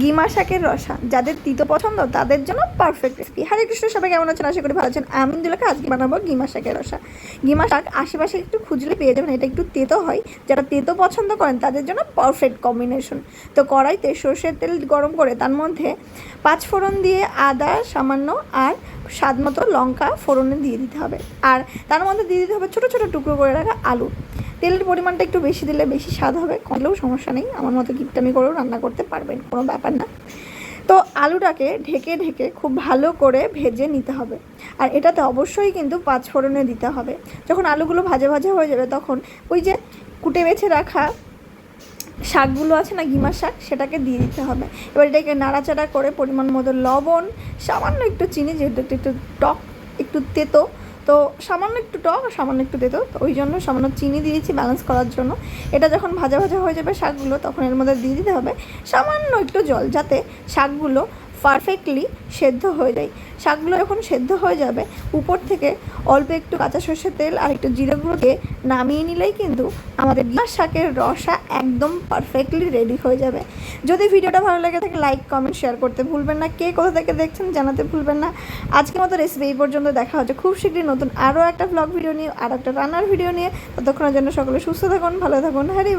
GiMA শাকের রসা, যাদের তিতো পছন্দ, তাদের জন্য পারফেক্ট রেসিপি হরে কৃষ্ণ, সবাই কেমন আছেন? আশা করি ভালো আছেন। আমি দুলাকে আজকে বানাবো গিমা শাকের রসা। গিমা শাক আশেপাশে একটু খুঁজলে পেয়ে যাবেন, এটা একটু তেতো হয়। যারা তেতো পছন্দ করেন, তাদের জন্য পারফেক্ট কম্বিনেশন তো কড়াইতে সর্ষের তেল গরম করে, তার মধ্যে পাঁচ ফোড়ন দিয়ে আদা সামান্য আর স্বাদ মতো লঙ্কা ফোড়নে দিয়ে দিতে হবে। আর তার মধ্যে দিয়ে দিতে হবে ছোটো ছোটো টুকরো করে রাখা আলু। তেলের পরিমাণটা একটু বেশি দিলে বেশি স্বাদ হবে। কমলেও সমস্যা নেই। আমার মতো কিপটামি করেও রান্না করতে পারবেন। কোনো ব্যাপার না। তো আলুটাকে ঢেকে ঢেকে খুব ভালো করে ভেজে নিতে হবে। আর এটাতে অবশ্যই কিন্তু পাঁচ ফোড়নে দিতে হবে। যখন আলুগুলো ভাজা ভাজা হয়ে যাবে তখন ওই যে কুটে বেছে রাখা শাকগুলো আছে না ঘিমা শাক, সেটাকে দিয়ে দিতে হবে। এবার এটাকে নাড়াচাড়া করে পরিমাণ মতো লবণ, সামান্য একটু চিনি, যেহেতু একটু একটু টক, একটু তেতো, তো সামান্য একটু টক সামান্য একটু তেতো, তো ওই জন্য সামান্য চিনি দিয়েছি ব্যালেন্স করার জন্য। এটা যখন ভাজা ভাজা হয়ে যাবে শাকগুলো, তখন এর মধ্যে দিয়ে দিতে হবে সামান্য একটু জল, যাতে শাকগুলো পারফেক্টলি সেদ্ধ হয়ে যায়। শাকগুলো যখন সেদ্ধ হয়ে যাবে, উপর থেকে অল্প একটু কাঁচা সর্ষের তেল আর একটু জিরে গুঁড়ো দিয়ে নামিয়ে নিলেই কিন্তু আমাদের শাকের রসা একদম পারফেক্টলি রেডি হয়ে যাবে। যদি ভিডিওটা ভালো লাগে থাকে লাইক কমেন্ট শেয়ার করতে ভুলবেন না। কে কোথা থেকে দেখছেন জানাতে ভুলবেন না। আজকের মতো রেসিপি এই পর্যন্ত, দেখা হচ্ছে খুব শীঘ্রই নতুন আরও একটা ব্লগ ভিডিও নিয়ে আর একটা রান্নার ভিডিও নিয়ে। ততক্ষণের জন্য সকলে সুস্থ থাকুন, ভালো থাকুন হ্যারি